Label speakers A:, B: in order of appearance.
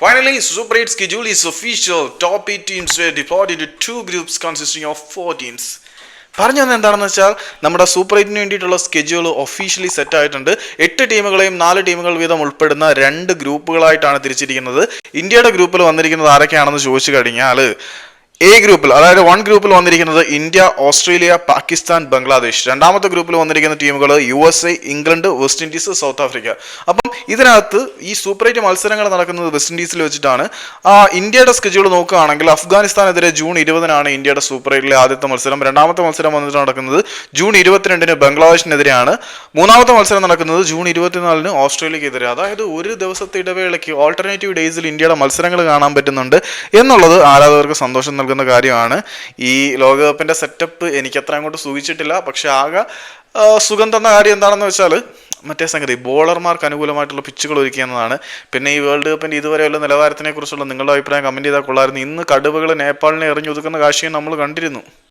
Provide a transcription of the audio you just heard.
A: Finally, Super 8 schedule is official. Top 8 teams were deployed into two groups consisting of four teams. പറഞ്ഞു തന്നെ എന്താണെന്ന് വെച്ചാൽ നമ്മുടെ super എയ്റ്റിന് വേണ്ടിയിട്ടുള്ള സ്കെഡ്യൂൾ ഒഫീഷ്യലി സെറ്റ് ആയിട്ടുണ്ട് എട്ട് ടീമുകളെയും നാല് ടീമുകൾ വീതം ഉൾപ്പെടുന്ന രണ്ട് ഗ്രൂപ്പുകളായിട്ടാണ് തിരിച്ചിരിക്കുന്നത് ഇന്ത്യയുടെ ഗ്രൂപ്പിൽ വന്നിരിക്കുന്നത് ആരൊക്കെയാണെന്ന് ചോദിച്ചു കഴിഞ്ഞാൽ എ ഗ്രൂപ്പിൽ അതായത് വൺ ഗ്രൂപ്പിൽ വന്നിരിക്കുന്നത് ഇന്ത്യ ഓസ്ട്രേലിയ പാകിസ്ഥാൻ ബംഗ്ലാദേശ്. രണ്ടാമത്തെ ഗ്രൂപ്പിൽ വന്നിരിക്കുന്ന ടീമുകൾ U S A England West Indies South Africa അപ്പം ഇതിനകത്ത് ഈ സൂപ്പർ എയ്റ്റ് മത്സരങ്ങൾ നടക്കുന്നത് വെസ്റ്റ് ഇൻഡീസിൽ വെച്ചിട്ടാണ്. ആ, ഇന്ത്യയുടെ സ്കെഡ്യൂൾ നോക്കുകയാണെങ്കിൽ അഫ്ഗാനിസ്ഥാനെതിരെ ജൂൺ ഇരുപതിനാണ് ഇന്ത്യയുടെ സൂപ്പർ എയ്റ്റിലെ ആദ്യത്തെ മത്സരം. രണ്ടാമത്തെ മത്സരം വന്നിട്ട് നടക്കുന്നത് ജൂൺ ഇരുപത്തിരണ്ടിന് ബംഗ്ലാദേശിനെതിരെയാണ്. മൂന്നാമത്തെ മത്സരം നടക്കുന്നത് ജൂൺ ഇരുപത്തിനാലിന് ഓസ്ട്രേലിയക്കെതിരെ. അതായത് ഒരു ദിവസത്തെ ഇടവേളയ്ക്ക് ഓൾട്ടർനേറ്റീവ് ഡേയ്സിൽ ഇന്ത്യയുടെ മത്സരങ്ങൾ കാണാൻ പറ്റുന്നുണ്ട് എന്നുള്ളത് ആരാധകർക്ക് സന്തോഷം നൽകുന്ന കാര്യമാണ്. ഈ ലോകകപ്പിന്റെ സെറ്റപ്പ് എനിക്ക് അത്ര അങ്ങോട്ട് സൂചിച്ചിട്ടില്ല. പക്ഷേ ആകെ സുഖം തന്ന കാര്യം എന്താണെന്ന് വെച്ചാൽ മറ്റേ സംഗതി ബോളർമാർക്ക് അനുകൂലമായിട്ടുള്ള പിച്ചുകൾ ഒരുക്കുക എന്നതാണ്. പിന്നെ ഈ വേൾഡ് കപ്പിന്റെ ഇതുവരെയുള്ള നിലവാരത്തിനെക്കുറിച്ചുള്ള നിങ്ങളുടെ അഭിപ്രായം കമന്റ് ചെയ്താൽ കൊള്ളായിരുന്നു ഇന്ന് കടുവകൾ നേപ്പാളിനെ എറിഞ്ഞൊതുക്കുന്ന കാഴ്ചയും നമ്മൾ കണ്ടിരുന്നു.